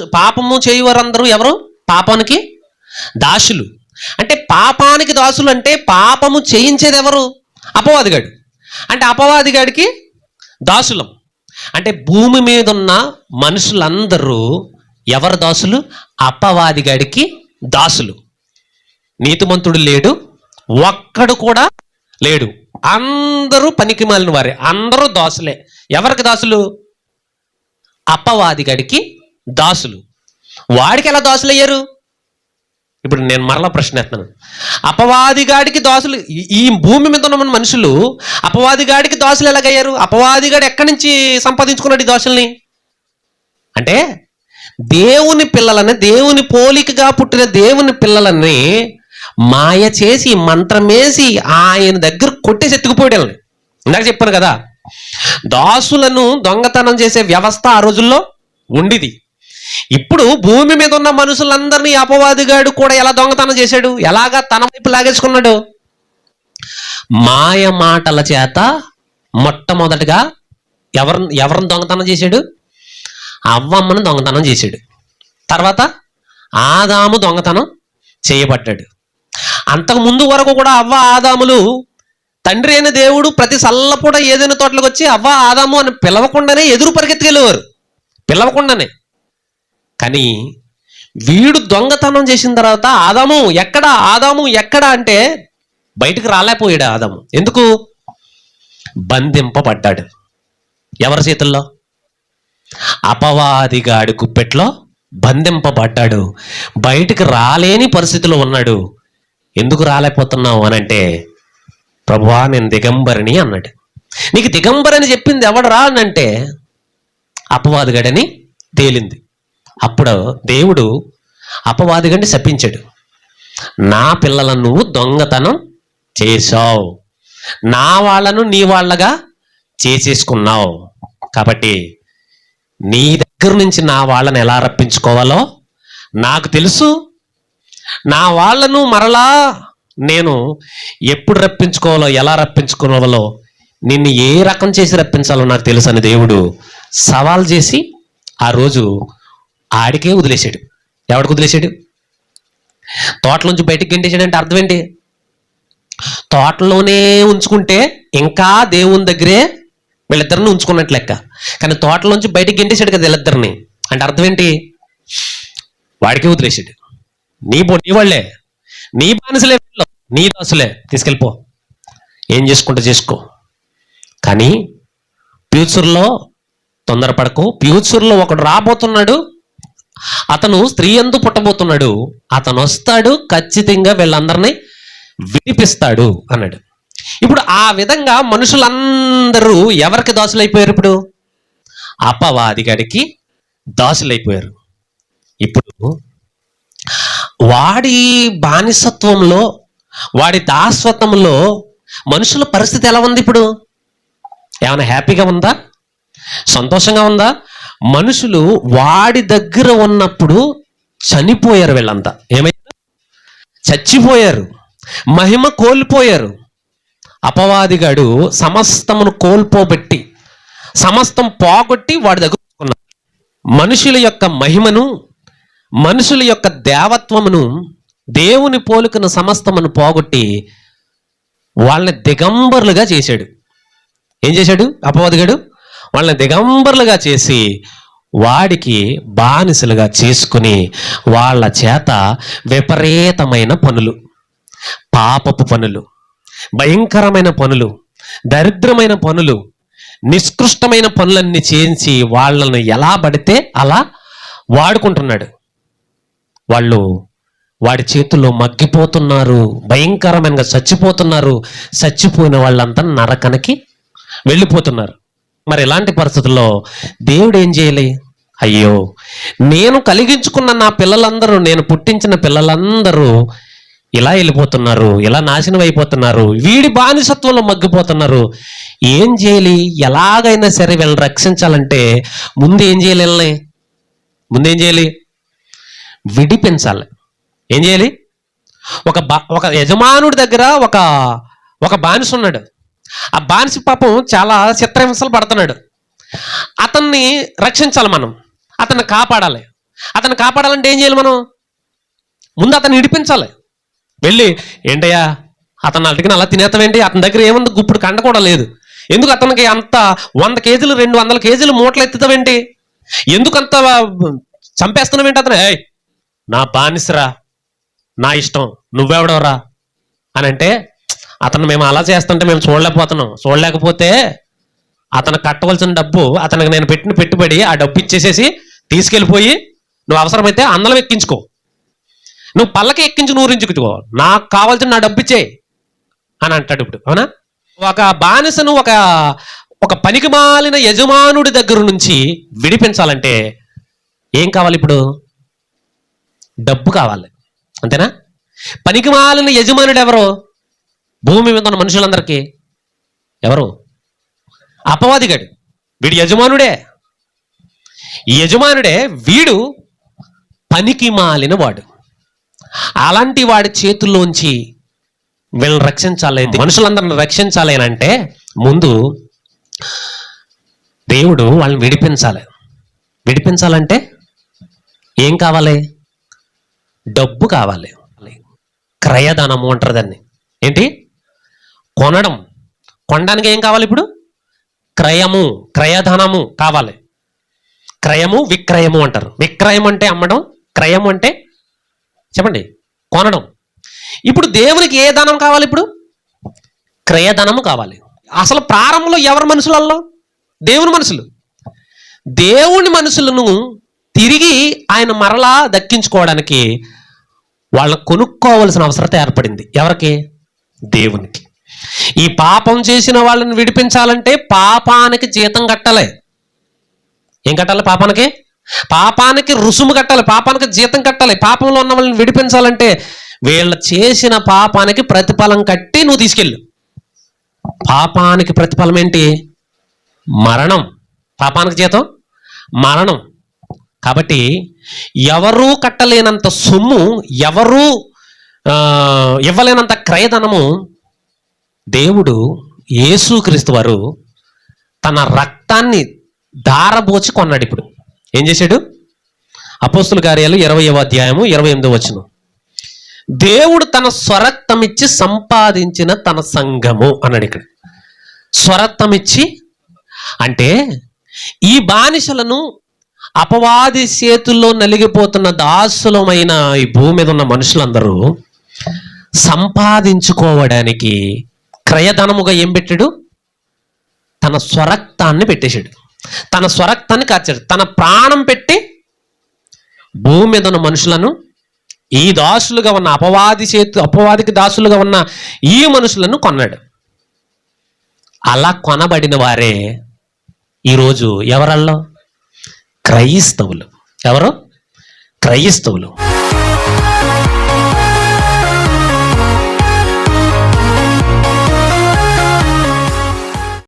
పాపము చేయవారందరూ ఎవరు? పాపానికి? దాసులు. అంటే పాపానికి దాసులు అంటే పాపము చేయించేది ఎవరు? అపవాదిగాడు. అంటే అపవాదిగాడికి దాసులం. అంటే భూమి మీద ఉన్న మనుషులందరూ ఎవరు దాసులు? అపవాదిగాడికి దాసులు. నీతిమంతుడు లేడు ఒక్కడు కూడా లేడు. అందరూ పనికి మాలిన వారే అందరూ దాసులే. ఎవరికి దాసులు? అపవాదిగడికి దాసులు. వాడికి ఎలా దాసులు అయ్యారు ఇప్పుడు నేను మరలా ప్రశ్న ఎత్తాను అపవాదిగాడికి దాసులు ఈ- భూమి మీద ఉన్న మనుషులు అపవాదిగాడికి దాసులు ఎలాగయ్యారు? అపవాదిగాడు ఎక్కడి నుంచి సంపాదించుకున్నాడు ఈ దాసుల్ని? అంటే దేవుని పిల్లలని దేవుని పోలికగా పుట్టిన దేవుని పిల్లలని మాయ చేసి మంత్రమేసి ఆయన దగ్గర కొట్టేసి ఎత్తుకుపోయాడు వాళ్ళని. ఇందాక చెప్పాను కదా దాసులను దొంగతనం చేసే వ్యవస్థ ఆ రోజుల్లో ఉండిది. ఇప్పుడు భూమి మీద ఉన్న మనుషులందరినీ అపవాదిగాడు కూడా ఎలా దొంగతనం చేశాడు? ఎలాగా తన వైపు లాగేసుకున్నాడు? మాయ మాటల చేత మొట్టమొదటిగా ఎవరు ఎవరిని దొంగతనం చేశాడు? అవ్వమ్మను దొంగతనం చేశాడు. తర్వాత ఆదాము దొంగతనం చేయబడ్డాడు. అంతకు ముందు వరకు కూడా అవ్వ ఆదాములు తండ్రి అయిన దేవుడు ప్రతి సల్లపూట ఏదైనా తోటలకు వచ్చి అవ్వ ఆదాము అని పిలవకుండానే ఎదురు పరిగెత్తుకెళ్ళేవారు. పిలవకుండానే. కానీ వీడు దొంగతనం చేసిన తర్వాత ఆదాము ఎక్కడ? ఆదాము ఎక్కడ అంటే బయటికి రాలేకపోయాడు ఆదాము. ఎందుకు? బంధింపబడ్డాడు. ఎవరి చేతుల్లో? అపవాదిగాడి గుప్పెట్లో బంధింపబడ్డాడు. బయటికి రాలేని పరిస్థితిలో ఉన్నాడు. ఎందుకు రాలేకపోతున్నావు అని అంటే ప్రభువా నేను దిగంబరిని అన్నాడు. నీకు దిగంబరని చెప్పింది ఎవడరా అని అంటే అపవాదిగాడని తేలింది. అప్పుడు దేవుడు అపవాదిగాడిని శపించాడు. నా పిల్లలను నువ్వు దొంగతనం చేశావు. నా వాళ్ళను నీ వాళ్ళగా చేసేసుకున్నావు. కాబట్టి నీ దగ్గర నుంచి నా వాళ్ళని ఎలా రప్పించుకోవాలో నాకు తెలుసు. నా వాళ్ళను మరలా నేను ఎప్పుడు రప్పించుకోవాలో ఎలా రప్పించుకోవాలో నిన్ను ఏ రకం చేసి రప్పించాలో నాకు తెలుసు అని దేవుడు సవాల్ చేసి ఆ రోజు ఆడికే వదిలేశాడు. ఎవడికి వదిలేశాడు? తోటలోంచి బయటికి గెంటేశాడంటే అర్థం ఏంటి తోటలోనే ఉంచుకుంటే ఇంకా దేవుని దగ్గరే వీళ్ళిద్దరిని ఉంచుకున్నట్లు లెక్క. కానీ తోటలోంచి బయటికి గెంటేశాడు కదా వీళ్ళిద్దరిని. అంటే అర్థం ఏంటి వాడికే వదిలేశాడు. నీ పో నీ వాళ్ళే. నీ బానిసలే వీళ్ళు. నీ దాసులే. తీసుకెళ్ళిపో. ఏం చేసుకుంటే చేసుకో. కానీ ఫ్యూచర్లో తొందరపడకు. ఫ్యూచర్లో ఒకడు రాబోతున్నాడు. అతను స్త్రీ ఎందు పుట్టబోతున్నాడు. అతను వస్తాడు ఖచ్చితంగా వీళ్ళందరినీ విడిపిస్తాడు అన్నాడు. ఇప్పుడు ఆ విధంగా మనుషులందరూ ఎవరికి దాసులైపోయారు ఇప్పుడు? అపవాదిగడికి దాసులైపోయారు. ఇప్పుడు వాడి బానిసత్వంలో వాడి దాసత్వంలో మనుషుల పరిస్థితి ఎలా ఉంది ఇప్పుడు? ఏమైనా హ్యాపీగా ఉందా? సంతోషంగా ఉందా? మనుషులు వాడి దగ్గర ఉన్నప్పుడు చనిపోయారు వీళ్ళంతా. ఏమైనా చచ్చిపోయారు. మహిమ కోల్పోయారు. అపవాదిగాడు సమస్తమును కోల్పోబెట్టి సమస్తం పోగొట్టి వాడి దగ్గర మనుషుల యొక్క మహిమను మనుషుల యొక్క దేవత్వమును దేవుని పోలుకున్న సమస్తమును పోగొట్టి వాళ్ళని దిగంబరులుగా చేశాడు. ఏం చేశాడు అపవాదిగాడు? వాళ్ళని దిగంబరులుగా చేసి వాడికి బానిసలుగా చేసుకుని వాళ్ళ చేత విపరీతమైన పనులు. పాపపు పనులు. భయంకరమైన పనులు. దరిద్రమైన పనులు. నిష్కృష్టమైన పనులన్నీ చేయించి వాళ్ళను ఎలా పడితే అలా వాడుకుంటున్నాడు. వాళ్ళు వాడి చేతుల్లో మగ్గిపోతున్నారు. భయంకరమైన చచ్చిపోతున్నారు. చచ్చిపోయిన వాళ్ళంతా నరకనికి వెళ్ళిపోతున్నారు. మరి ఇలాంటి పరిస్థితుల్లో దేవుడు ఏం చేయాలి? అయ్యో నేను కలిగించుకున్న నా పిల్లలందరూ నేను పుట్టించిన పిల్లలందరూ ఇలా వెళ్ళిపోతున్నారు ఇలా నాశనం అయిపోతున్నారు వీడి బానిసత్వంలో మగ్గిపోతున్నారు. ఏం చేయాలి? ఎలాగైనా సరే వీళ్ళని రక్షించాలంటే ముందు ఏం చేయాలి వీళ్ళని? ముందేం చేయాలి? విడిపించాలి. ఏం చేయాలి? ఒక బా ఒక యజమానుడి దగ్గర ఒక ఒక బానిస ఉన్నాడు. ఆ బానిస పాపం చాలా చిత్రహింసలు పడుతున్నాడు. అతన్ని రక్షించాలి మనం. అతన్ని కాపాడాలి. అతను కాపాడాలంటే ఏం చేయాలి మనం? ముందు అతన్ని ఇడిపించాలి. వెళ్ళి ఏంటయ్యా అతను అడిగిన అలా తినేస్తామేంటి అతని దగ్గర ఏముంది? గుప్పుడు కండ కూడా లేదు. ఎందుకు అతనికి అంత వంద కేజీలు రెండు వందల కేజీలు మూటలు ఎత్తుతావేంటి? ఎందుకు అంత చంపేస్తున్నావేంటి అతను? ఏయ్ నా బానిసరా నా ఇష్టం నువ్వెవడవరా? అని అంటే అతను మేము అలా చేస్తుంటే మేము చూడలేకపోతున్నాం. చూడలేకపోతే అతను కట్టవలసిన డబ్బు అతనికి నేను పెట్టిన పెట్టుబడి ఆ డబ్బు ఇచ్చేసేసి తీసుకెళ్ళిపోయి నువ్వు అవసరమైతే అందలం ఎక్కించుకో. నువ్వు పల్లకి ఎక్కించి నూరించుకో నాకు కావాల్సిన నా డబ్బు ఇచ్చే అని అంటాడు ఇప్పుడు. అవునా? ఒక బానిసను ఒక ఒక పనికి మాలిన యజమానుడి దగ్గర నుంచి విడిపించాలంటే ఏం కావాలి ఇప్పుడు? డబ్బు కావాలి. అంతేనా? పనికి మాలిన యజమానుడు ఎవరు? భూమి మీద ఉన్న మనుషులందరికీ ఎవరు? అపవాదిగాడు. వీడి యజమానుడే. ఈ యజమానుడే వీడు పనికి మాలిన వాడు అలాంటి వాడి చేతుల్లోంచి వీళ్ళని రక్షించాలి మనుషులందరిని రక్షించాలి అని అంటే ముందు దేవుడు వాళ్ళని విడిపించాలి. విడిపించాలంటే ఏం కావాలి? డబ్బు కావాలి. క్రయధనము అంటారు దాన్ని. ఏంటి? కొనడం. కొనడానికి ఏం కావాలి ఇప్పుడు? క్రయము క్రయధనము కావాలి. క్రయము విక్రయము అంటారు. విక్రయం అంటే అమ్మడం క్రయం అంటే చెప్పండి కొనడం. ఇప్పుడు దేవునికి ఏ ధనం కావాలి ఇప్పుడు? క్రయధనము కావాలి. అసలు ప్రారంభంలో ఎవరి మనుషులలో దేవుని మనుషులు. దేవుని మనుషులను తిరిగి ఆయన మరలా దక్కించుకోవడానికి వాళ్ళని కొనుక్కోవలసిన అవసరత ఏర్పడింది. ఎవరికి? దేవునికి. ఈ పాపం చేసిన వాళ్ళని విడిపించాలంటే పాపానికి జీతం కట్టాలి. ఏం కట్టాలి పాపానికి? పాపానికి రుసుము కట్టాలి పాపానికి జీతం కట్టాలి. పాపంలో ఉన్న వాళ్ళని విడిపించాలంటే వీళ్ళ చేసిన పాపానికి ప్రతిఫలం కట్టి నువ్వు తీసుకెళ్ళు. పాపానికి ప్రతిఫలం ఏంటి? మరణం. పాపానికి జీతం? మరణం. కాబట్టి ఎవరూ కట్టలేనంత సొమ్ము ఎవరూ ఇవ్వలేనంత క్రయధనము దేవుడు యేసుక్రీస్తు వారు తన రక్తాన్ని దారబోచి కొన్నాడు ఇప్పుడు. ఏం చేశాడు? అపోస్తుల కార్యాలు ఇరవయవ అధ్యాయము ఇరవై ఎనిమిదో వచ్చిన దేవుడు తన స్వరక్తం ఇచ్చి సంపాదించిన తన సంఘము అన్నాడు ఇక్కడ. స్వరత్వం ఇచ్చి అంటే ఈ బానిసలను అపవాది చేతుల్లో నలిగిపోతున్న దాసులమైన ఈ భూమి మీద ఉన్న మనుషులందరూ సంపాదించుకోవడానికి క్రయధనముగా ఏం పెట్టాడు? తన స్వరక్తాన్ని పెట్టేశాడు. తన స్వరక్తాన్ని కాచాడు తన ప్రాణం పెట్టి భూమి మీద ఉన్న మనుషులను ఈ దాసులుగా ఉన్న అపవాది చేతు అపవాదికి దాసులుగా ఉన్న ఈ మనుషులను కొన్నాడు. అలా కొనబడిన వారే ఈరోజు ఎవరల్లో? క్రైస్తవులు. ఎవరు? క్రైస్తవులు.